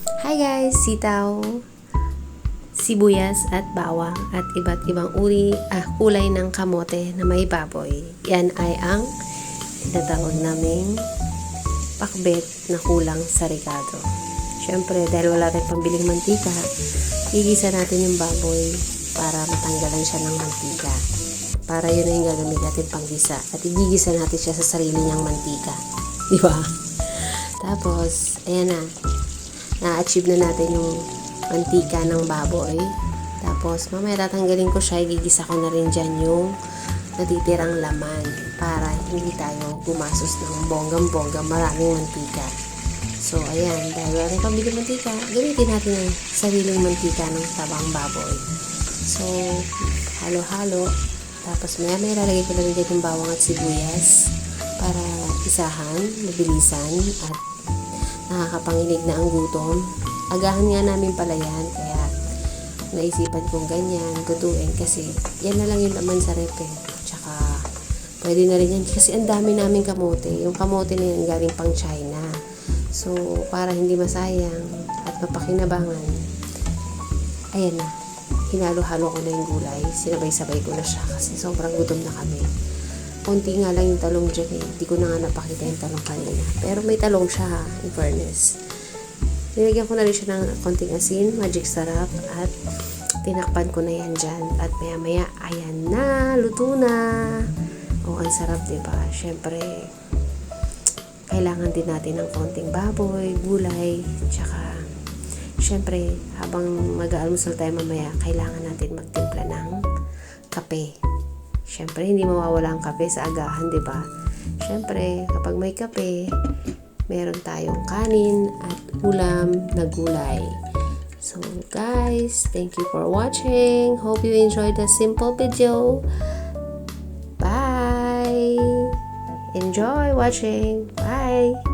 Hi guys! Sitaw, sibuyas at bawang at iba't ibang uri, ah, kulay ng kamote na may baboy. Yan ay ang tinatawag naming pakbet na kulang sa ricado. Siyempre, dahil wala tayong pambiling mantika, igisa natin yung baboy para matanggalan siya ng mantika. Para yun na yung gagamit natin panggisa. At igigisa natin siya sa sarili niyang mantika. Di ba? Tapos, ayan na. Na-achieve na natin yung mantika ng baboy. Tapos, mamaya tatanggalin ko siya. Igigisa ko na rin dyan yung natitirang laman para hindi tayo gumasos ng bonggang-bongga maraming mantika. So, ayan, dahil wala tayong pambili mantika, gamitin natin ang sariling mantika ng tabang baboy. So, halo-halo. Tapos, maya maya lalagay ko na rin dyan yung bawang at sibuyas para isahan, mabilisan, at nakakapanginig na ang gutom. Agahan nga namin pala yan, kaya naisipan kong ganyan, gutuin kasi yan na lang yung laman sa rep eh. Tsaka, pwede na rin yan kasi ang dami namin kamote. Yung kamote na yan galing pang China. So, para hindi masayang at mapakinabangan, ayan na, hinalo-halo ko na yung gulay. Sinabay-sabay ko na siya kasi sobrang gutom na kami. Konti nga lang yung talong dyan eh. Hindi ko na nga napakita yung talong kanina. Pero may talong siya ha, in fairness. Nilagyan ko na rin siya ng konting asin, magic sarap, at tinakpan ko na yan dyan. At maya maya, ayan na, luto na. O, ang sarap, di ba? Siyempre, kailangan din natin ng konting baboy, gulay, tsaka, siyempre, habang mag-aalmusal tayo mamaya, kailangan natin magtimpla ng kape. Siyempre, hindi mawawala ang kape sa agahan, di ba? Siyempre, kapag may kape, meron tayong kanin at ulam na gulay. So, guys, thank you for watching. Hope you enjoyed the simple video. Bye! Enjoy watching. Bye!